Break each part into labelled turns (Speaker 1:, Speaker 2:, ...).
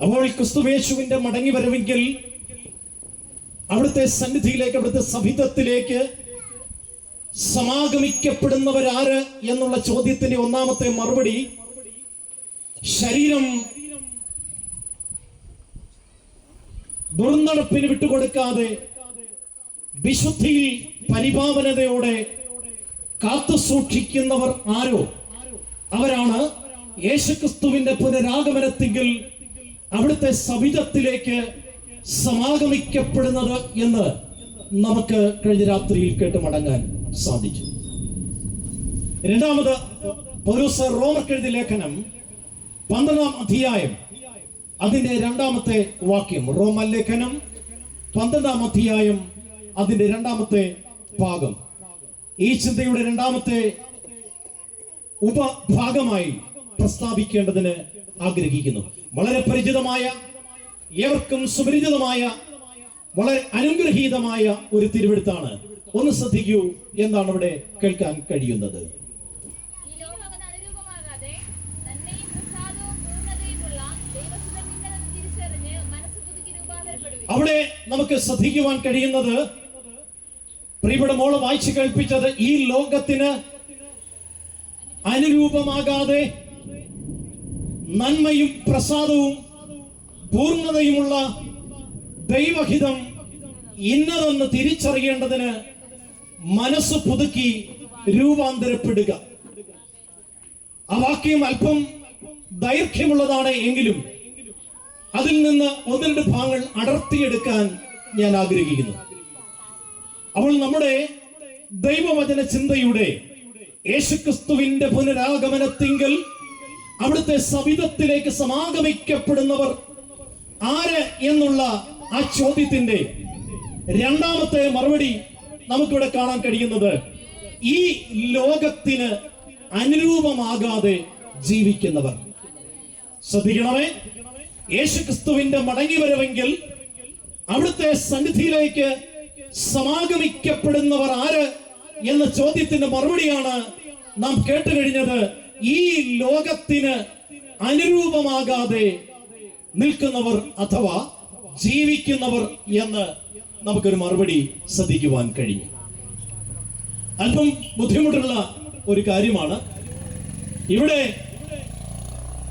Speaker 1: അപ്പോൾ ക്രിസ്തുവേശുവിന്റെ മടങ്ങി വരവെങ്കിൽ അവിടുത്തെ സന്നിധിയിലേക്ക് അവിടുത്തെ സഭിതത്തിലേക്ക് സമാഗമിക്കപ്പെടുന്നവരാര് എന്നുള്ള ചോദ്യത്തിന്റെ ഒന്നാമത്തെ മറുപടി ശരീരം ദുർനടപ്പിന് വിട്ടുകൊടുക്കാതെ വിശുദ്ധിയിൽ പരിപാവനതയോടെ കാത്തു സൂക്ഷിക്കുന്നവർ ആരോ? അവരാണ് യേശുക്രിസ്തുവിന്റെ പുനരാഗമനത്തിങ്കിൽ അവിടുത്തെ സവിധത്തിലേക്ക് സമാഗമിക്കപ്പെടുന്നത് എന്ന് നമുക്ക് കഴിഞ്ഞ രാത്രിയിൽ കേട്ട് മടങ്ങാൻ സാധിച്ചു. രണ്ടാമത് റോമർ റോമർക്കെഴുതിയ ലേഖനം പന്ത്രണ്ടാം അധ്യായം അതിന്റെ രണ്ടാമത്തെ വാക്യം. റോമൻ ലേഖനം പന്ത്രണ്ടാം അധ്യായം അതിന്റെ രണ്ടാമത്തെ ഭാഗം. ഈ ചിന്തയുടെ രണ്ടാമത്തെ ഉപഭാഗമായി പ്രസ്താവിക്കേണ്ടതിന് ആഗ്രഹിക്കുന്നു. വളരെ പരിചിതമായ ഏവർക്കും സുപരിചിതമായ വളരെ അനുഗ്രഹീതമായ ഒരു തിരുവെടുത്താണ് ഒന്ന് ശ്രദ്ധിക്കൂ എന്താണ് അവിടെ കേൾക്കാൻ കഴിയുന്നത്. അവിടെ നമുക്ക് ശ്രദ്ധിക്കുവാൻ കഴിയുന്നത് പ്രിയപ്പെട്ട മോൾ വായിച്ചു കേൾപ്പിച്ചത് ഈ ലോകത്തിന് അനുരൂപമാകാതെ നന്മയും പ്രസാദവും പൂർണതയുമുള്ള ദൈവഹിതം ഇന്നതെന്ന് തിരിച്ചറിയേണ്ടതിന് മനസ്സ് പുതുക്കി രൂപാന്തരപ്പെടുക. ആ വാക്യം അല്പം ദൈർഘ്യമുള്ളതാണ് എങ്കിലും അതിൽ നിന്ന് ഒന്നിന്റെ ഭാഗങ്ങൾ അടർത്തിയെടുക്കാൻ ഞാൻ ആഗ്രഹിക്കുന്നു. അപ്പോൾ നമ്മുടെ ദൈവവചന ചിന്തയുടെ യേശുക്രിസ്തുവിന്റെ പുനരാഗമനത്തിങ്കൽ അവിടുത്തെ സവിധത്തിലേക്ക് സമാഗമിക്കപ്പെടുന്നവർ ആര് എന്നുള്ള ആ ചോദ്യത്തിന്റെ രണ്ടാമത്തെ മറുപടി നമുക്കിവിടെ കാണാൻ കഴിയുന്നത് ഈ ലോകത്തിന് അനുരൂപമാകാതെ ജീവിക്കുന്നവർ. ശ്രദ്ധിക്കണമേ. യേശുക്രിസ്തുവിന്റെ മടങ്ങി വരവെങ്കിൽ അവിടുത്തെ സന്നിധിയിലേക്ക് സമാഗമിക്കപ്പെടുന്നവർ ആര് എന്ന ചോദ്യത്തിന്റെ മറുപടിയാണ് നാം കേട്ട് കഴിഞ്ഞത് ഈ ലോകത്തിന് അനുരൂപമാകാതെ നിൽക്കുന്നവർ അഥവാ ജീവിക്കുന്നവർ എന്ന് നമുക്കൊരു മറുപടി ശ്രദ്ധിക്കുവാൻ കഴിയും. അല്പം ബുദ്ധിമുട്ടുള്ള ഒരു കാര്യമാണ്. ഇവിടെ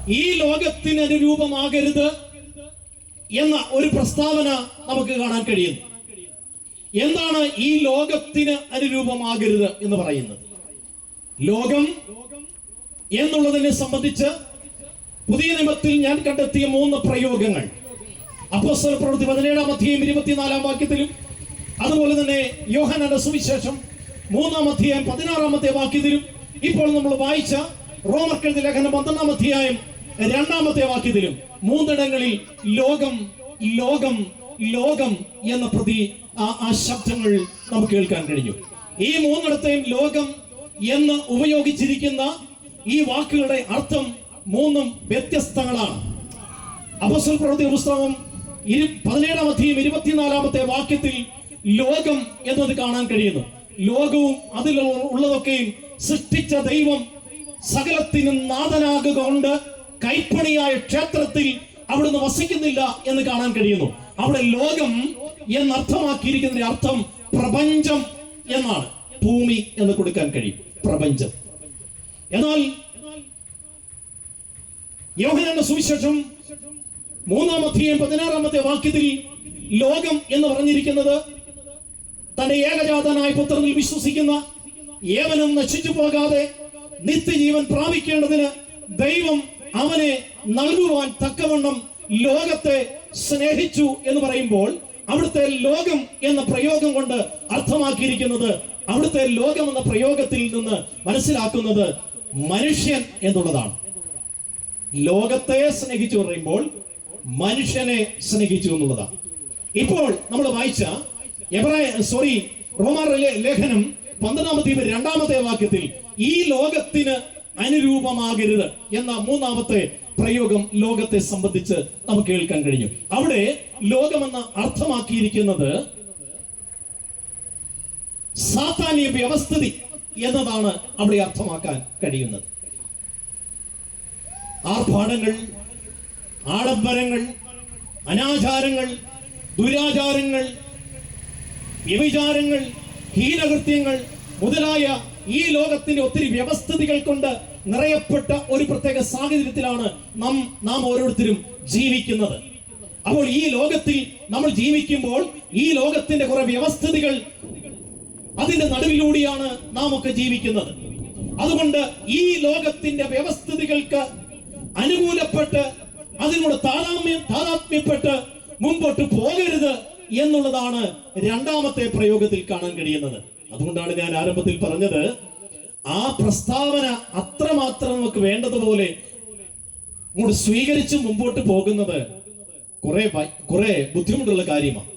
Speaker 1: ഈ ലോകത്തിന് അനുരൂപമാകരുത് എന്ന ഒരു പ്രസ്താവന നമുക്ക് കാണാൻ കഴിയുന്നു എന്താണ് ഈ ലോകത്തിന് അനുരൂപമാകരുത് എന്ന് പറയുന്നത്? ലോകം എന്നുള്ളതിനെ സംബന്ധിച്ച് പുതിയ നിയമത്തിൽ ഞാൻ കണ്ടെത്തിയ മൂന്ന് പ്രയോഗങ്ങൾ. അപ്പോസ്തല പ്രവൃത്തി പതിനേഴാം അധ്യായം ഇരുപത്തിനാലാം വാക്യത്തിലും അതുപോലെ തന്നെ യോഹനന്റെ സുവിശേഷം മൂന്നാം അധ്യായം പതിനാറാമത്തെ വാക്യത്തിലും ഇപ്പോൾ നമ്മൾ വായിച്ച റോമർക്കെഴുതി ലേഖനം പന്ത്രണ്ടാം അധ്യായം രണ്ടാമത്തെ വാക്യത്തിലും മൂന്നിടങ്ങളിൽ ലോകം ലോകം ലോകം എന്ന പ്രതി ആ ശബ്ദങ്ങൾ നമുക്ക് കേൾക്കാൻ കഴിഞ്ഞു. ഈ മൂന്നിടത്തെയും ലോകം എന്ന് ഉപയോഗിച്ചിരിക്കുന്ന ഈ വാക്കുകളുടെ അർത്ഥം മൂന്നും വ്യത്യസ്തങ്ങളാണ്. അപസ്വൽ പ്രവൃത്തി പുസ്തകം ഇരു പതിനേഴാം അധ്യയം ഇരുപത്തിനാലാമത്തെ വാക്യത്തിൽ ലോകം എന്നത് കാണാൻ കഴിയുന്നു. ലോകവും അതിൽ ഉള്ളതൊക്കെയും സൃഷ്ടിച്ച ദൈവം സകലത്തിനും നാഥനാകുക കൊണ്ട് കൈപ്പണിയായ ക്ഷേത്രത്തിൽ അവിടുന്ന് വസിക്കുന്നില്ല എന്ന് കാണാൻ കഴിയുന്നു. അവിടെ ലോകം എന്നർത്ഥമാക്കിയിരിക്കുന്ന അർത്ഥം പ്രപഞ്ചം എന്നാണ്. ഭൂമി എന്ന് കൊടുക്കാൻ കഴിയും. പ്രപഞ്ചം. എന്നാൽ യോഹനന്റെ സുവിശേഷം മൂന്നാം അധ്യയം പതിനാറാമത്തെ വാക്യത്തിൽ ലോകം എന്ന് പറഞ്ഞിരിക്കുന്നത് തന്റെ ഏകജാതനായ പുത്രനിൽ വിശ്വസിക്കുന്ന ഏവനും നശിച്ചു പോകാതെ നിത്യജീവൻ പ്രാപിക്കേണ്ടതിന് ദൈവം അവനെ നൽകുവാൻ തക്കവണ്ണം ലോകത്തെ സ്നേഹിച്ചു എന്ന് പറയുമ്പോൾ അവിടുത്തെ ലോകം എന്ന പ്രയോഗം കൊണ്ട് അർത്ഥമാക്കിയിരിക്കുന്നത് അവിടുത്തെ ലോകം എന്ന പ്രയോഗത്തിൽ നിന്ന് മനസ്സിലാക്കുന്നത് മനുഷ്യൻ എന്നുള്ളതാണ്. ലോകത്തെ സ്നേഹിച്ചു പറയുമ്പോൾ മനുഷ്യനെ സ്നേഹിച്ചു എന്നുള്ളതാണ്. ഇപ്പോൾ നമ്മൾ വായിച്ച എബ്രായ സോറി റോമാർ ലേഖനം പന്ത്രണ്ടാമത്തെ രണ്ടാമത്തെ വാക്യത്തിൽ ഈ ലോകത്തിന് അനുരൂപമാകരുത് എന്ന മൂന്നാമത്തെ പ്രയോഗം ലോകത്തെ സംബന്ധിച്ച് നമുക്ക് കേൾക്കാൻ കഴിഞ്ഞു. അവിടെ ലോകമെന്ന് അർത്ഥമാക്കിയിരിക്കുന്നത് സാത്താന്യ വ്യവസ്ഥിതി. എന്നതാണ് അവിടെ അർത്ഥമാക്കാൻ കഴിയുന്നത്. ആർഭാടങ്ങൾ ആഡംബരങ്ങൾ അനാചാരങ്ങൾ ദുരാചാരങ്ങൾ വ്യഭിചാരങ്ങൾ ഹീനകൃത്യങ്ങൾ മുതലായ ഈ ലോകത്തിന്റെ ഒത്തിരി വ്യവസ്ഥിതികൾ കൊണ്ട് നിറയപ്പെട്ട ഒരു പ്രത്യേക സാഹചര്യത്തിലാണ് നാം നാം ഓരോരുത്തരും ജീവിക്കുന്നത്. അപ്പോൾ ഈ ലോകത്തിൽ നമ്മൾ ജീവിക്കുമ്പോൾ ഈ ലോകത്തിന്റെ കുറെ വ്യവസ്ഥിതികൾ അതിന്റെ നടുവിലൂടെയാണ് നാം ഒക്കെ ജീവിക്കുന്നത്. അതുകൊണ്ട് ഈ ലോകത്തിന്റെ വ്യവസ്ഥിതികൾക്ക് അനുകൂലപ്പെട്ട് അതിനോട് താതാമ്യം താതാത്മ്യപ്പെട്ട് മുമ്പോട്ട് പോകരുത് എന്നുള്ളതാണ് രണ്ടാമത്തെ പ്രയോഗത്തിൽ കാണാൻ കഴിയുന്നത്. അതുകൊണ്ടാണ് ഞാൻ ആരംഭത്തിൽ പറഞ്ഞത് ആ പ്രസ്താവന അത്രമാത്രം നമുക്ക് വേണ്ടതുപോലെ അങ്ങോട്ട് സ്വീകരിച്ച് മുമ്പോട്ട് പോകുന്നത് കുറെ കുറെ ബുദ്ധിമുട്ടുള്ള കാര്യമാണ്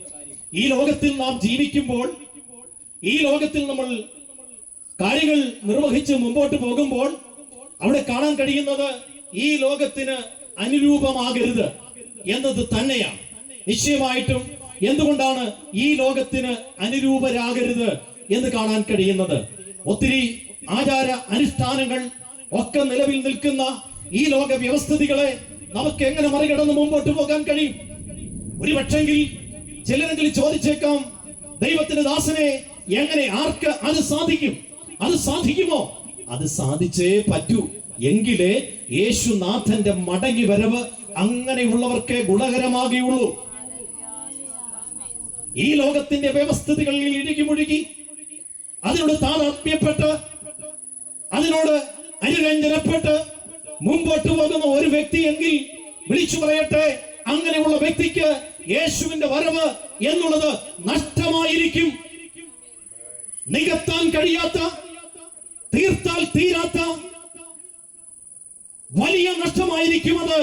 Speaker 1: ഈ ലോകത്തിൽ നാം ജീവിക്കുമ്പോൾ ഈ ലോകത്തിൽ നമ്മൾ കാര്യങ്ങൾ നിർവഹിച്ച് മുമ്പോട്ട് പോകുമ്പോൾ അവിടെ കാണാൻ കഴിയുന്നത് ഈ ലോകത്തിന് അനുരൂപമാകരുത് എന്നത് തന്നെയാണ്. നിശ്ചയമായിട്ടും എന്തുകൊണ്ടാണ് ഈ ലോകത്തിന് അനുരൂപരാകരുത് എന്ന് കാണാൻ കഴിയുന്നത്? ഒത്തിരി ആചാര അനുഷ്ഠാനങ്ങൾ ഒക്കെ നിലവിൽ നിൽക്കുന്ന ഈ ലോക വ്യവസ്ഥിതികളെ നമുക്ക് എങ്ങനെ മറികടന്ന് മുമ്പോട്ട് പോകാൻ കഴിയും? ഒരു പക്ഷെങ്കിൽ ചിലരെങ്കിലും ചോദിച്ചേക്കാം ദൈവത്തിന്റെ ദാസനെ എങ്ങനെ ആർക്ക് അത് സാധിക്കും? അത് സാധിക്കുമോ? അത് സാധിച്ചേ പറ്റൂ. എങ്കിലേ യേശുനാഥന്റെ മടങ്ങി വരവ് അങ്ങനെയുള്ളവർക്കേ ഗുണകരമാകുകയുള്ളൂ. ഈ ലോകത്തിന്റെ വ്യവസ്ഥിതികളിൽ ഇഴുകി മുഴുകി അതിനോട് താതാത്മ്യപ്പെട്ട് അതിനോട് അനുരഞ്ജനപ്പെട്ട് മുമ്പോട്ട് പോകുന്ന ഒരു വ്യക്തി എങ്കിൽ വിളിച്ചു പറയട്ടെ അങ്ങനെയുള്ള വ്യക്തിക്ക് യേശുവിന്റെ വരവ് എന്നുള്ളത് നഷ്ടമായിരിക്കും. നികത്താൻ കഴിയാത്ത തീർത്താൽ തീരാത്ത വലിയ നഷ്ടമായിരിക്കും അത്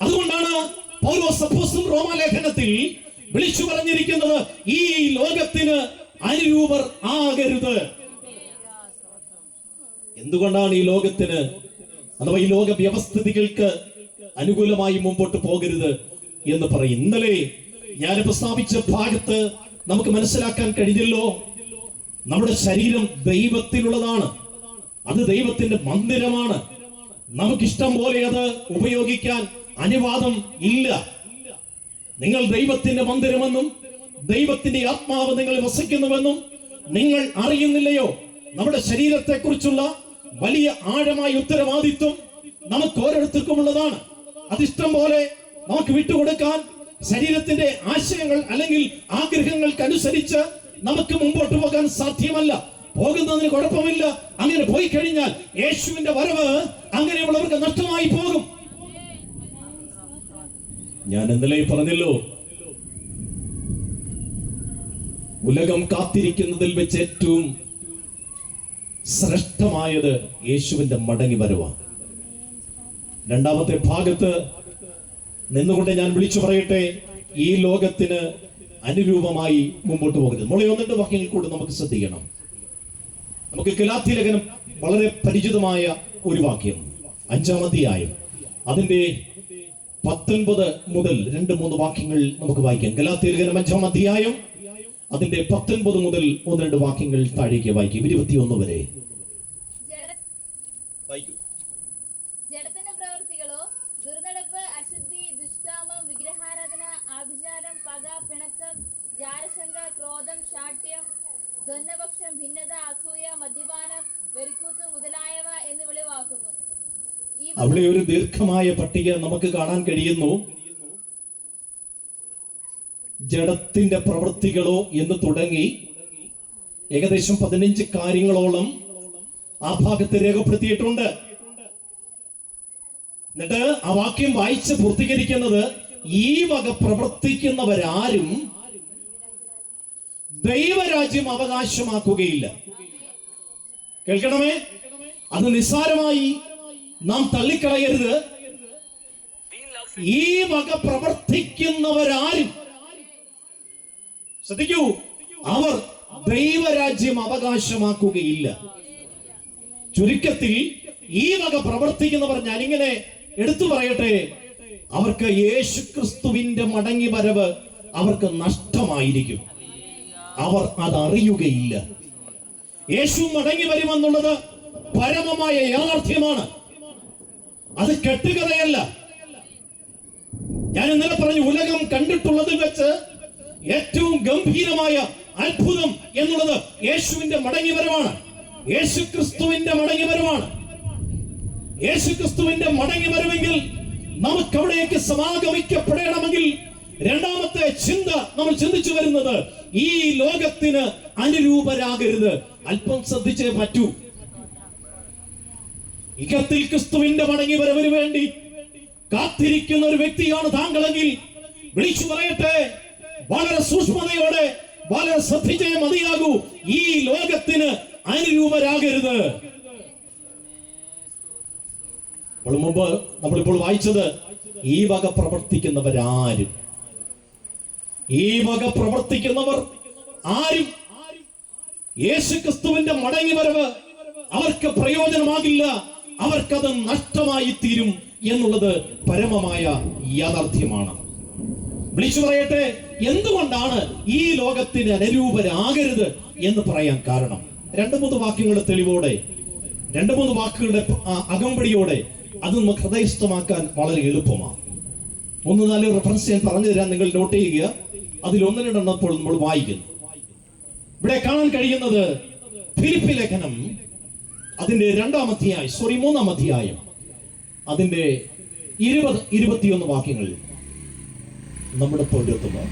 Speaker 1: അതുകൊണ്ടാണ് അപ്പോസ്തലൻ റോമാലേഖനത്തിൽ വിളിച്ചു പറഞ്ഞിരിക്കുന്നത് ഈ ലോകത്തിന് അനുരൂപർ ആകരുത്. എന്തുകൊണ്ടാണ് ഈ ലോകത്തിന് അഥവാ ഈ ലോക വ്യവസ്ഥിതികൾക്ക് അനുകൂലമായി മുമ്പോട്ട് പോകരുത് എന്ന് പറയും? ഇന്നലെ ഞാൻ പ്രസ്താവിച്ച ഭാഗത്ത് നമുക്ക് മനസ്സിലാക്കാൻ കഴിഞ്ഞല്ലോ. നമ്മുടെ ശരീരം ദൈവത്തിലുള്ളതാണ്. അത് ദൈവത്തിന്റെ മന്ദിരമാണ്. നമുക്കിഷ്ടം പോലെ അത് ഉപയോഗിക്കാൻ അനുവാദം ഇല്ല. നിങ്ങൾ ദൈവത്തിന്റെ മന്ദിരമെന്നും ദൈവത്തിന്റെ ആത്മാവ് നിങ്ങൾ വസിക്കുന്നുവെന്നും നിങ്ങൾ അറിയുന്നില്ലയോ? നമ്മുടെ ശരീരത്തെ കുറിച്ചുള്ള വലിയ ആഴമായ ഉത്തരവാദിത്വം നമുക്ക് ഓരോരുത്തർക്കും ഉള്ളതാണ്. അതിഷ്ടം പോലെ നമുക്ക് വിട്ടുകൊടുക്കാൻ ശരീരത്തിന്റെ ആശയങ്ങൾ അല്ലെങ്കിൽ ആഗ്രഹങ്ങൾക്കനുസരിച്ച് നമുക്ക് മുമ്പോട്ട് പോകാൻ സാധ്യമല്ല. പോകുന്നതിന് കുഴപ്പമില്ല. അങ്ങനെ പോയി കഴിഞ്ഞാൽ യേശുവിന്റെ വരവ് അങ്ങനെയുള്ളവർക്ക് നഷ്ടമായി പോകും. ഞാൻ ഇന്നലെ പറഞ്ഞല്ലോ ഉലകം കാത്തിരിക്കുന്നതിൽ വെച്ച് ഏറ്റവും ശ്രേഷ്ഠമായത് യേശുവിന്റെ മടങ്ങി വരവാണ് രണ്ടാമത്തെ ഭാഗത്ത് നിന്നുകൊണ്ട് ഞാൻ വിളിച്ചു പറയട്ടെ ഈ ലോകത്തിന് അനുരൂപമായി മുമ്പോട്ട് പോകരുത്. മുളി ഒന്നിന്റെ വാക്യങ്ങൾ കൂടെ നമുക്ക് ശ്രദ്ധിക്കണം. നമുക്ക് കിലാത്തി ലേഖനം വളരെ പരിചിതമായ ഒരു വാക്യം. അഞ്ചാമധ്യായം അതിന്റെ പത്തൊൻപത് മുതൽ രണ്ട് മൂന്ന് വാക്യങ്ങൾ നമുക്ക് വായിക്കാം. ഗലാത്തി ലേഖനം അഞ്ചാം അധ്യായം. അതിന്റെ പത്തൊൻപത് മുതൽ ഒന്ന് രണ്ട് വാക്യങ്ങൾ താഴേക്ക് വായിക്കും. ഇരുപത്തിയൊന്ന് വരെ
Speaker 2: ജഡ
Speaker 1: വായിക്കൂ
Speaker 2: ജഡത്തിന്റെ പ്രവൃത്തികളോ ദുർനടപ്പ് അശുദ്ധി ദുഷ്കാമം വിഗ്രഹാരാധന ആഭിചാരം പക പിണക്കം ജാരശങ്ക ക്രോധം ശാഠ്യം ദ്വന്ദ്പക്ഷം ഭിന്നത അസൂയ മദ്യപാനം വെറുക്കൂത്ത് മുതലായവ എന്ന് വെളിവാക്കുന്നു.
Speaker 1: അവിടെ ഒരു ദീർഘമായ പട്ടിക നമുക്ക് കാണാൻ കഴിയുന്നു. ജഡത്തിന്റെ പ്രവൃത്തികളോ എന്ന് തുടങ്ങി ഏകദേശം പതിനഞ്ച് കാര്യങ്ങളോളം ആ ഭാഗത്ത് രേഖപ്പെടുത്തിയിട്ടുണ്ട്. എന്നിട്ട് ആ വാക്യം വായിച്ച് പൂർത്തീകരിക്കുന്നത് ഈ വക പ്രവർത്തിക്കുന്നവരാരും ദൈവരാജ്യം അവകാശമാക്കുകയില്ല. കേൾക്കണമേ? അത് നിസ്സാരമായി നാം തള്ളിക്കളയരുത്. ഈ വക പ്രവർത്തിക്കുന്നവരാരും ശ്രദ്ധിക്കൂ അവർ ദൈവരാജ്യം അവകാശമാക്കുകയില്ല. ചുരുക്കത്തിൽ ഈ വക പ്രവർത്തിക്കുന്നവർ ഞാനിങ്ങനെ എടുത്തു പറയട്ടെ അവർക്ക് യേശു ക്രിസ്തുവിന്റെ മടങ്ങി വരവ് അവർക്ക് നഷ്ടമായിരിക്കും. അവർ അതറിയുകയില്ല. യേശു മടങ്ങി വരുമെന്നുള്ളത് പരമമായ യാഥാർത്ഥ്യമാണ്. അത് കെട്ടുകഥയല്ല. ഞാൻ ഇന്നലെ പറഞ്ഞു ഉലകം കണ്ടിട്ടുള്ളതിൽ വെച്ച് ഏറ്റവും ഗംഭീരമായ അത്ഭുതം എന്നുള്ളത് യേശുവിന്റെ മടങ്ങി വരവാണ് യേശു ക്രിസ്തുവിന്റെ മടങ്ങി വരവാണ് യേശു ക്രിസ്തുവിന്റെ മടങ്ങിവരവെങ്കിൽ നമുക്ക് അവിടേക്ക് സമാഗമിക്കപ്പെടണമെങ്കിൽ രണ്ടാമത്തെ ചിന്ത നമ്മൾ ചിന്തിച്ചു വരുന്നത് ഈ ലോകത്തിന് അനുരൂപരാകരുത്. അല്പം ശ്രദ്ധിച്ചേ പറ്റൂ. ഇകത്തിൽ ക്രിസ്തുവിന്റെ മടങ്ങി വരവിന് വേണ്ടി കാത്തിരിക്കുന്ന ഒരു വ്യക്തിയാണ് താങ്കളെങ്കിൽ വിളിച്ചു പറയട്ടെ. വളരെ സൂക്ഷ്മതയോടെ വളരെ ശ്രദ്ധിച്ചേ മതിയാകൂ. ഈ ലോകത്തിന് അനുരൂപരാകരുത്. അപ്പോൾ മുമ്പ് നമ്മളിപ്പോൾ വായിച്ചത് ഈ വക പ്രവർത്തിക്കുന്നവരാരും. ഈ വക പ്രവർത്തിക്കുന്നവർ ആരും. യേശു ക്രിസ്തുവിന്റെ മടങ്ങി വരവ് അവർക്ക് പ്രയോജനമാകില്ല. അവർക്കത് നഷ്ടമായി തീരും എന്നുള്ളത് പരമമായ യാഥാർത്ഥ്യമാണ്. വിളിച്ചു പറയട്ടെ എന്തുകൊണ്ടാണ് ഈ ലോകത്തിന് അനുരൂപരാകരുത് എന്ന് പറയാൻ കാരണം? രണ്ടു മൂന്ന് വാക്യങ്ങളുടെ തെളിവോടെ രണ്ടു മൂന്ന് വാക്കുകളുടെ അകമ്പടിയോടെ അത് നമുക്ക് ഹൃദയസ്ഥമാക്കാൻ വളരെ എളുപ്പമാണ്. ഒന്ന് നാല് റെഫറൻസ് ഞാൻ പറഞ്ഞു തരാൻ നിങ്ങൾ നോട്ട് ചെയ്യുക. അതിൽ ഒന്ന് രണ്ടെണ്ണം ഇപ്പോൾ നമ്മൾ വായിക്കുന്നു. ഇവിടെ കാണാൻ കഴിയുന്നത് ഫിലിപ്പി ലേഖനം അതിന്റെ രണ്ടാം അധ്യായം സോറി മൂന്നാം അധ്യായം. അതിന്റെ ഇരുപത് ഇരുപത്തിയൊന്ന് വാക്യങ്ങൾ നമ്മുടെ പൗരത്വമോ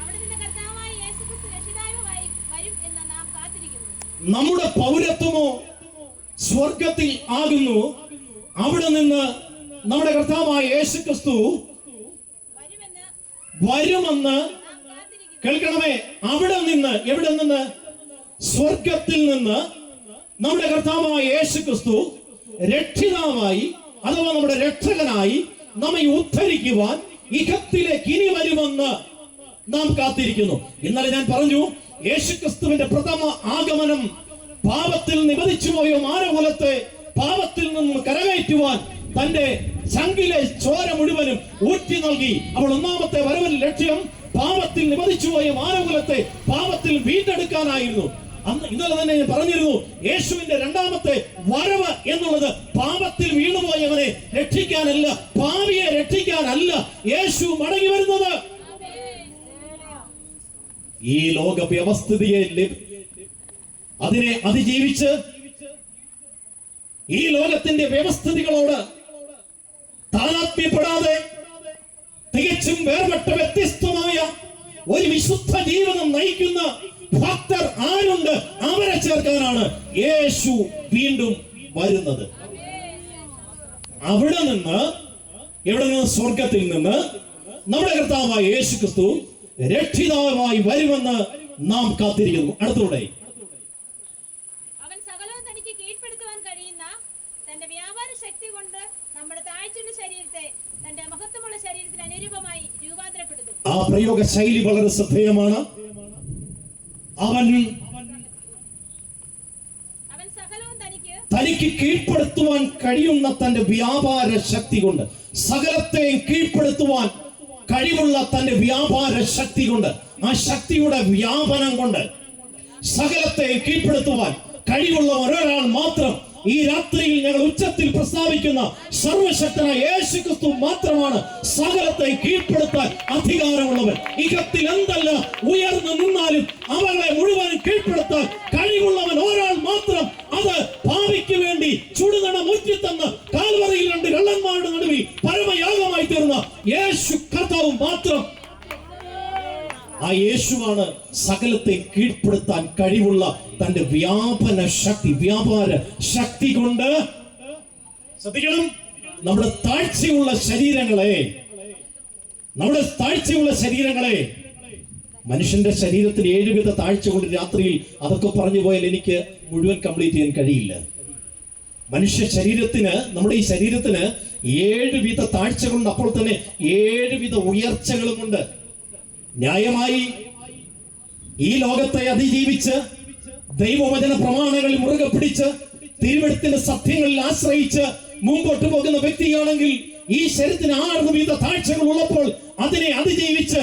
Speaker 3: അവിടെ നിന്ന് കർത്താവായ യേശുക്രിസ്തു രക്ഷിതാവുമായി വരും എന്ന് നാം കാത്തിരിക്കുന്നു.
Speaker 1: നമ്മുടെ പൗരത്വമോ സ്വർഗത്തിൽ ആകുന്നു. അവിടെ നിന്ന് നമ്മുടെ കർത്താവായ യേശു ക്രിസ്തു
Speaker 3: വരുമെന്ന്
Speaker 1: കേൾക്കണമേ. അവിടെ നിന്ന് എവിടെ നിന്ന്? സ്വർഗത്തിൽ നിന്ന് നമ്മുടെ കർത്താവായ യേശു ക്രിസ്തു രക്ഷിതാവായി അഥവാ നമ്മുടെ രക്ഷകനായി നമ്മെ ഉദ്ധരിക്കുവാൻ ഇഹത്തിലേക്ക് ഇനി വരുമെന്ന് നാം കാത്തിരിക്കുന്നു. ഇന്നലെ ഞാൻ പറഞ്ഞു യേശു ക്രിസ്തുവിന്റെ പ്രഥമ ആഗമനം പാപത്തിൽ നിബദിച്ചു പോയ മാനകുലത്തെ പാപത്തിൽ നിന്നും കരകയറ്റുവാൻ തന്റെ ചങ്കിലെ ചോര മുഴുവനും ഊറ്റി നൽകി. അവൾ ഒന്നാമത്തെ വരവൻ ലക്ഷ്യം പാപത്തിൽ നിബദിച്ചു പോയ മാനകുലത്തെ പാപത്തിൽ വീണ്ടെടുക്കാനായിരുന്നു. അന്ന് ഇന്നലെ തന്നെ ഞാൻ പറഞ്ഞിരുന്നു യേശുവിന്റെ രണ്ടാമത്തെ വരവ് എന്നുള്ളത് പാപത്തിൽ വീണുപോയവനെ രക്ഷിക്കാനല്ല പാവിയെ രക്ഷിക്കാനല്ല യേശു മടങ്ങി വരുന്നത്. ഈ ലോക വ്യവസ്ഥിതിയെ അതിനെ അതിജീവിച്ച് ഈ ലോകത്തിന്റെ വ്യവസ്ഥിതികളോട് താതാത്മ്യപ്പെടാതെ തികച്ചും വേർപെട്ട വ്യത്യസ്തമായ ഒരു വിശുദ്ധ ജീവിതം നയിക്കുന്ന ഭക്തർ ആരുണ്ട്? അവരെ ചേർക്കാനാണ് യേശു വീണ്ടും വരുന്നത്. അവിടെ നിന്ന് എവിടെ നിന്ന്? സ്വർഗത്തിൽ നിന്ന് നമ്മുടെ കർത്താവായ യേശു ക്രിസ്തു രക്ഷിതാവായി വരുമെന്ന് നാം കാത്തിരിക്കുന്നു. അടുത്തൂടെ
Speaker 3: അവൻ സകലവും തനിക്ക് കീഴ്പ്പെടുത്തുവാൻ കഴിയുന്ന തന്റെ വ്യാപാര ശക്തി കൊണ്ട് നമ്മുടെ താഴ്ചയുടെ ശരീരത്തെ തന്റെ മഹത്വമുള്ള ശരീരത്തിന് അനുരൂപമായി രൂപാന്തരപ്പെടുത്തും.
Speaker 1: ആ പ്രയോഗ ശൈലി വളരെ ശ്രദ്ധേയമാണ്. അവൻ
Speaker 3: തനിക്ക്
Speaker 1: കീഴ്പ്പെടുത്തുവാൻ കഴിയുന്ന തന്റെ വ്യാപാര ശക്തി കൊണ്ട് സകലത്തെയും കീഴ്പ്പെടുത്തുവാൻ കഴിവുള്ള തന്റെ വ്യാപാര ശക്തി കൊണ്ട് ആ ശക്തിയുടെ വ്യാപനം കൊണ്ട് സകലത്തെ കീഴ്പ്പെടുത്തുവാൻ കഴിവുള്ള ഒരാൾ മാത്രം ഈ രാത്രിയിൽ ഞങ്ങൾ ഉച്ചത്തിൽ പ്രസ്താവിക്കുന്ന സർവശക്തനായ യേശു ക്രിസ്തു മാത്രമാണ് സകലത്തെ കീഴ്പ്പെടുത്താൻ അധികാരമുള്ളവൻ. ഇഹത്തിൽ എന്തല്ല ഉയർന്നു നിന്നാലും അവളെ മുഴുവൻ കീഴ്പ്പെടുത്താൻ കഴിവുള്ളവൻ ഒരാൾ മാത്രം. അത് ഭാവിക്ക് വേണ്ടി ചുടുനട മുറ്റിത്തന്ന് കാൽവറയിൽ രണ്ട് കള്ളന്മാരുടെ നടുവിൽ പരമയാഗമായി തീർന്ന യേശു കർത്താവ് മാത്രം. ആ യേശുവാണ് സകലത്തെ കീഴ്പ്പെടുത്താൻ കഴിവുള്ള തന്റെ വ്യാപന ശക്തി വ്യാപാര ശക്തി കൊണ്ട് ശ്രദ്ധിക്കണം. നമ്മുടെ താഴ്ചയുള്ള ശരീരങ്ങളെ നമ്മുടെ താഴ്ചയുള്ള ശരീരങ്ങളെ മനുഷ്യന്റെ ശരീരത്തിൽ ഏഴുവിധ താഴ്ച കൊണ്ട് രാത്രിയിൽ അതൊക്കെ പറഞ്ഞു പോയാൽ എനിക്ക് മുഴുവൻ കംപ്ലീറ്റ് ചെയ്യാൻ കഴിയില്ല. മനുഷ്യ ശരീരത്തിന് നമ്മുടെ ഈ ശരീരത്തിന് ഏഴുവിധ താഴ്ച താഴ്ചകളുണ്ട് അപ്പോൾ തന്നെ ഏഴുവിധ ഉയർച്ചകളും ഉയർച്ചകളുമുണ്ട് ന്യായമായി ഈ ലോകത്തെ അതിജീവിച്ച് ദൈവവചന പ്രമാണങ്ങളിൽ മുറുകെ പിടിച്ച് തിരുവെടുത്തിന്റെ സത്യങ്ങളിൽ ആശ്രയിച്ച് മുമ്പോട്ട് പോകുന്ന വ്യക്തിയാണെങ്കിൽ ഈ ശരീരത്തിന് ആറ് വിധ താഴ്ചകൾ ഉള്ളപ്പോൾ അതിനെ അതിജീവിച്ച്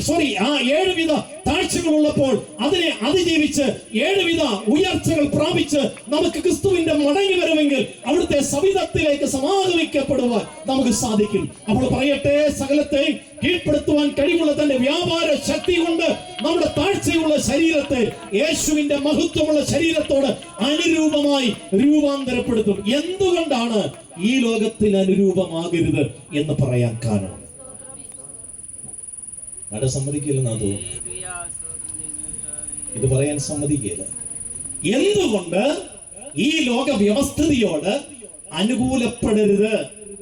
Speaker 1: സോറി ആ ഏഴ് വിധ താഴ്ചകൾ ഉള്ളപ്പോൾ അതിനെ അതിജീവിച്ച് ഏഴുവിധ ഉയർച്ചകൾ പ്രാപിച്ച് നമുക്ക് ക്രിസ്തുവിന്റെ മടങ്ങി വരുമെങ്കിൽ അവിടുത്തെ സവിധത്തിലേക്ക് സമാഗമിക്കപ്പെടുവാൻ നമുക്ക് സാധിക്കും. അപ്പോൾ പറയട്ടെ സകലത്തെ കീഴ്പ്പെടുത്തുവാൻ കഴിവുള്ള തന്റെ വ്യാപാര ശക്തി കൊണ്ട് നമ്മുടെ താഴ്ചയുള്ള ശരീരത്തെ യേശുവിന്റെ മഹത്വമുള്ള ശരീരത്തോട് അനുരൂപമായി രൂപാന്തരപ്പെടുത്തും. എന്തുകൊണ്ടാണ് ഈ ലോകത്തിന് അനുരൂപമാകരുത് എന്ന് പറയാൻ കാരണം? അവിടെ സമ്മതിക്കില്ലെന്നാ തോന്നുന്നു? ഇത് പറയാൻ സമ്മതിക്കില്ല എന്തുകൊണ്ട് ഈ ലോക വ്യവസ്ഥിതിയോട് അനുകൂലപ്പെടരുത്?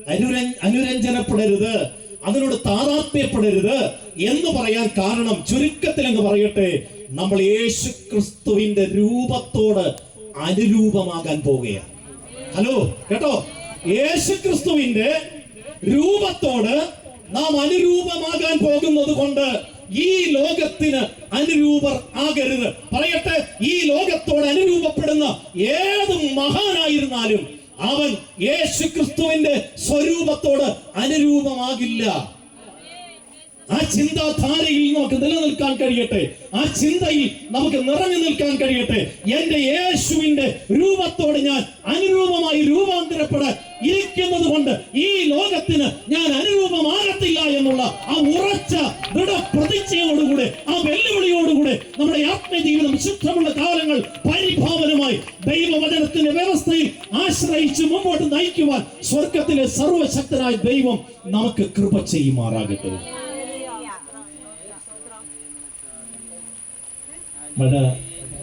Speaker 1: അനുര- അനുരഞ്ജനപ്പെടരുത്? അതിനോട് താതാത്മ്യപ്പെടരുത്? എന്ന് പറയാൻ കാരണം ചുരുക്കത്തിൽ എന്ന് പറയട്ടെ നമ്മൾ യേശു ക്രിസ്തുവിന്റെ രൂപത്തോട് അനുരൂപമാകാൻ പോവുകയാണ്. ഹലോ കേട്ടോ? യേശു ക്രിസ്തുവിന്റെ രൂപത്തോട് നാം അനുരൂപമാകാൻ പോകുന്നത് കൊണ്ട് ഈ ലോകത്തിന് അനുരൂപർ ആകരുത്. പറയട്ടെ ഈ ലോകത്തോട് അനുരൂപപ്പെടുന്ന ഏത് മഹാനായിരുന്നാലും അവൻ യേശു ക്രിസ്തുവിന്റെ സ്വരൂപത്തോട് അനുരൂപമാകില്ല. ആ ചിന്താധാരയിൽ നമുക്ക് നിലനിൽക്കാൻ കഴിയട്ടെ. ആ ചിന്തയിൽ നമുക്ക് നിറഞ്ഞു നിൽക്കാൻ കഴിയട്ടെ. എന്റെ യേശുവിന്റെ രൂപത്തോട് ഞാൻ അനുരൂപമായി രൂപാന്തരപ്പെടാൻ ഇരിക്കുന്നത് കൊണ്ട് ഈ ലോകത്തിന് ഞാൻ അനുരൂപമാകത്തില്ല എന്നുള്ള ആ ഉറച്ച ദൃഢപ്രതിജ്ഞയോടുകൂടെ ആ വെല്ലുവിളിയോടുകൂടെ നമ്മുടെ ആത്മജീവിതം ശുദ്ധമുള്ള കാലങ്ങൾ പരിഭാവനമായി ദൈവവചനത്തിന്റെ വ്യവസ്ഥയിൽ ആശ്രയിച്ച് മുമ്പോട്ട് നയിക്കുവാൻ സ്വർഗത്തിലെ സർവശക്തനായ ദൈവം നമുക്ക് കൃപ ചെയ്യുമാറാകട്ടെ. മഴ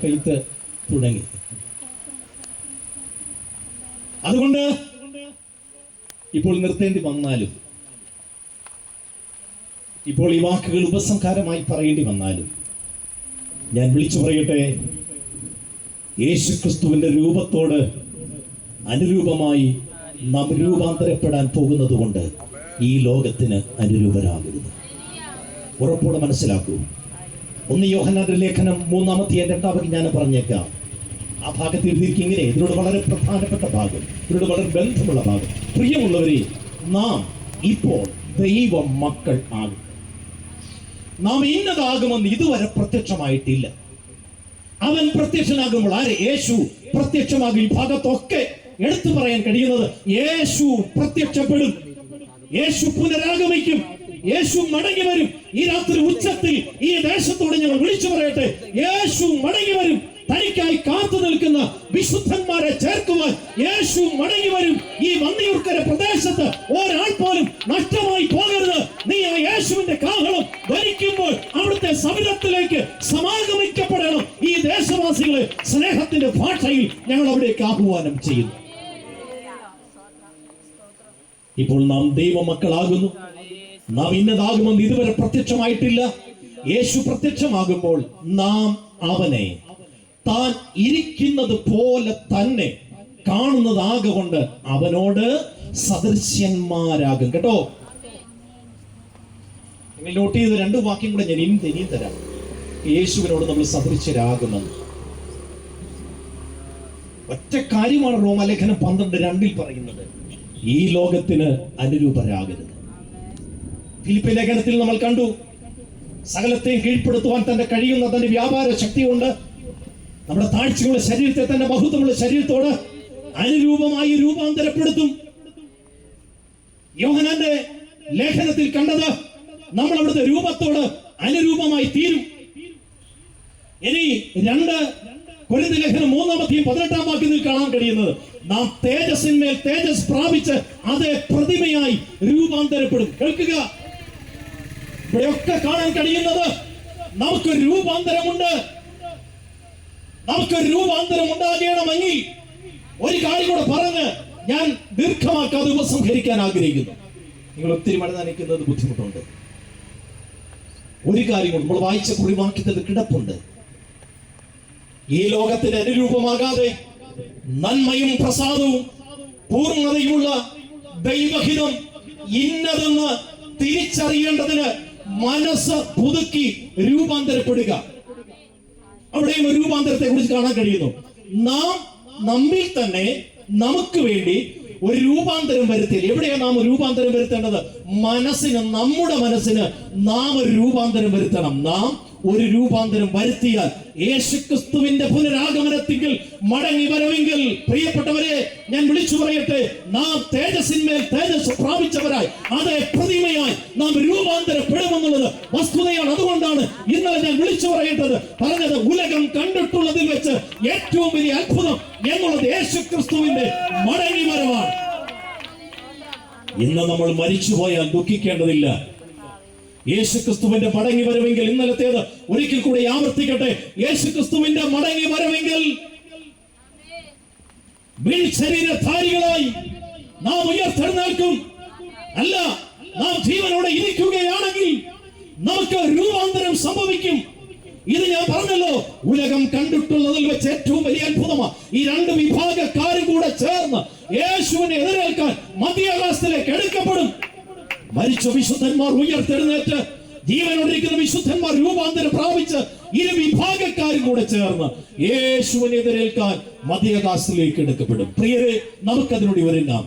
Speaker 1: പെയ്ത്ത് തുടങ്ങി. അതുകൊണ്ട് ഇപ്പോൾ നിർത്തേണ്ടി വന്നാലും ഇപ്പോൾ ഈ വാക്കുകൾ ഉപസംഹാരമായി പറയേണ്ടി വന്നാലും ഞാൻ വിളിച്ചു പറയട്ടെ യേശു ക്രിസ്തുവിന്റെ രൂപത്തോട് അനുരൂപമായി നാം രൂപാന്തരപ്പെടാൻ പോകുന്നത് ഈ ലോകത്തിന് അനുരൂപരാകരുത്. ഉറപ്പോടെ മനസ്സിലാക്കൂ ഒന്ന് യോഹനാന്റെ ലേഖനം മൂന്നാമത്തെ രണ്ടാമത് ഞാൻ പറഞ്ഞേക്കാം. ആ ഭാഗത്ത് എഴുതിയിരിക്കും ഇങ്ങനെ ഇതിനോട് വളരെ പ്രധാനപ്പെട്ട ഭാഗം ഇതിനോട് വളരെ ബന്ധമുള്ള ഭാഗം. പ്രിയമുള്ളവരെ നാം ഇപ്പോൾ ദൈവ മക്കൾ ആകും. നാം ഇന്നതാകുമെന്ന് ഇതുവരെ പ്രത്യക്ഷമായിട്ടില്ല. അവൻ പ്രത്യക്ഷനാകുമ്പോൾ ആര്? യേശു പ്രത്യക്ഷമാകും. ഈ ഭാഗത്തൊക്കെ എടുത്തു പറയാൻ കഴിയുന്നത് യേശു പ്രത്യക്ഷപ്പെടും. യേശു പുനരാഗമിക്കും. യേശു മടങ്ങി വരും. ഈ രാത്രി ഉച്ചത്തിൽ ഈ ദേശത്തോട് ഞങ്ങൾ വിളിച്ചു പറയട്ടെ. യേശു മടങ്ങി വരും. തനിക്കായി കാത്തു നിൽക്കുന്ന വിശുദ്ധന്മാരെ ചേർക്കുവാൻ യേശു മടങ്ങി വരും. ഈ വന്നിയൂർക്കര പ്രദേശത്ത് ഒരാൾ പോലും നഷ്ടമായി പോകരുത്. നീ ആ യേശുവിന്റെ കാഹളം ധരിക്കുമ്പോൾ അവിടുത്തെ സമിതത്തിലേക്ക് സമാഗമിക്കപ്പെടണം. ഈ ദേശവാസികളെ സ്നേഹത്തിന്റെ ഭാഷയിൽ ഞങ്ങൾ അവിടേക്ക് ആഹ്വാനം ചെയ്യുന്നു. ഇപ്പോൾ നാം ദൈവമക്കളാകുന്നു. നാം ഇന്നതാകുമെന്ന് ഇതുവരെ പ്രത്യക്ഷമായിട്ടില്ല. യേശു പ്രത്യക്ഷമാകുമ്പോൾ നാം അവനെ താൻ ഇരിക്കുന്നത് പോലെ തന്നെ കാണുന്നതാകൊണ്ട് അവനോട് സദൃശ്യന്മാരാകും. കേട്ടോ? നിങ്ങൾ നോട്ട് ചെയ്ത രണ്ട് വാക്യം കൂടെ ഞാൻ ഇനി ഇനിയും തരാം. യേശുവിനോട് നമ്മൾ സദൃശ്യരാകുമെന്ന് ഒറ്റ കാര്യമാണ് റോമലേഖനം പന്ത്രണ്ട് രണ്ടിൽ പറയുന്നത്. ഈ ലോകത്തിന് അനുരൂപരാകരുത്. ഫിലിപ്പ് ലേഖനത്തിൽ നമ്മൾ കണ്ടു. സകലത്തെയും കീഴ്പ്പെടുത്തുവാൻ തന്റെ കഴിയുന്ന തന്റെ വ്യാപാര ശക്തി കൊണ്ട് നമ്മുടെ താഴ്ചയുള്ള ശരീരത്തെ തന്നെ ബഹുത്വമുള്ള ശരീരത്തോട് അനുരൂപമായി രൂപാന്തരപ്പെടുത്തും. യോഹനാന്റെ ലേഖനത്തിൽ കണ്ടത് നമ്മൾ അവിടുത്തെ രൂപത്തോട് അനുരൂപമായി തീരും. ഇനി രണ്ട് കൊരിന്ത ലേഖനം മൂന്നാമത്തെയും പതിനെട്ടാം വാക്യത്തിൽ കാണാൻ കഴിയുന്നത് നാം തേജസ്സിന്മേൽ തേജസ് പ്രാപിച്ച് അതേ പ്രതിമയായി രൂപാന്തരപ്പെടും. കേൾക്കുക. ഇവിടെയൊക്കെ കാണാൻ കഴിയുന്നത് നമുക്ക് രൂപാന്തരമുണ്ട്. നമുക്ക് രൂപാന്തരം ഉണ്ടാകണമെങ്കിൽ ഒരു കാര്യം കൂടെ പറഞ്ഞ് ഞാൻ ദീർഘമാക്കാതെ ഉപസംഹരിക്കാൻ ആഗ്രഹിക്കുന്നു. നിങ്ങൾ ഒത്തിരി മഴ നനയ്ക്കുന്നത് ബുദ്ധിമുട്ടുണ്ട്. ഒരു കാര്യം കൂടെ നമ്മൾ വായിച്ച കുറിവാക്യത്തിൽ കിടപ്പുണ്ട്. ഈ ലോകത്തിന് അനുരൂപമാകാതെ നന്മയും പ്രസാദവും പൂർണതയുമുള്ള ദൈവഹിതം ഇന്നതെന്ന് തിരിച്ചറിയേണ്ടതിന് മനസ്സ് പുതുക്കി രൂപാന്തരപ്പെടുക. അവിടെയും രൂപാന്തരത്തെ കുറിച്ച് കാണാൻ കഴിയുന്നു. നാം നമ്മിൽ തന്നെ നമുക്ക് വേണ്ടി ഒരു രൂപാന്തരം വരുത്തിയാൽ എവിടെയാണ് നാം രൂപാന്തരം വരുത്തേണ്ടത്? മനസ്സിന് നമ്മുടെ മനസ്സിന് നാം ഒരു രൂപാന്തരം വരുത്തണം. നാം ഒരു രൂപാന്തരം വരുത്തിയാൽ യേശുക്രിസ്തുവിന്റെ പുനരാഗമനത്തിങ്കിൽ മടങ്ങി വരവെങ്കിൽ പ്രിയപ്പെട്ടവരെ ഞാൻ വിളിച്ചു പറയട്ടെ നാം തേജസ്സിന്മേൽ തേജസ് പ്രാപിച്ചവരായി അതേ പ്രതിമയായി നാം രൂപാന്തരപ്പെടുമെന്നുള്ളത് വസ്തുതയാണ്. അതുകൊണ്ടാണ് ഇന്നലെ ഞാൻ വിളിച്ചു പറയേണ്ടത്. പറഞ്ഞത് ഉലകം കണ്ടിട്ടുള്ളതിൽ വെച്ച് ഏറ്റവും വലിയ അത്ഭുതം എന്നുള്ളത് യേശുക്രിസ്തുവിന്റെ മടങ്ങി വരവാണ് ഇന്ന് നമ്മൾ മരിച്ചുപോയാൽ ദുഃഖിക്കേണ്ടതില്ല. യേശുക്രിസ്തുവിന്റെ മടങ്ങി വരവെങ്കിൽ ഇന്നലത്തേത് ഒരിക്കൽ കൂടി ആവർത്തിക്കട്ടെ. യേശുക്രിസ്തുവിന്റെ മടങ്ങി വരവെങ്കിൽ ശരീരധാരികളായി നാം ഉയർത്തെഴുന്നേൽക്കും. അല്ല നാം ജീവനോടെ ഇരിക്കുകയാണെങ്കിൽ നമുക്ക് രൂപാന്തരം സംഭവിക്കും. ഇത് ഞാൻ പറഞ്ഞല്ലോ ഉലകം കണ്ടിട്ടുള്ളതിൽ വെച്ച് ഏറ്റവും വലിയ അത്ഭുതമാണ് ഈ രണ്ട് വിഭാഗക്കാരും കൂടെ ചേർന്ന് യേശുവിനെ എതിരേൽക്കാൻ മധ്യാകാശത്തിലേക്ക് എടുക്കപ്പെടും. മരിച്ച വിശുദ്ധന്മാർ ഉയർത്തെഴുന്നേറ്റ് ജീവനോടിരിക്കുന്ന വിശുദ്ധന്മാർ രൂപാന്തരം പ്രാപിച്ച് ഇരു വിഭാഗക്കാരും കൂടെ ചേർന്ന് യേശുവിനെതിരേൽക്കാൻ മധ്യകാശത്തിലേക്ക് എടുക്കപ്പെടും. പ്രിയരെ നമുക്കതിനോട് ഒരുങ്ങാം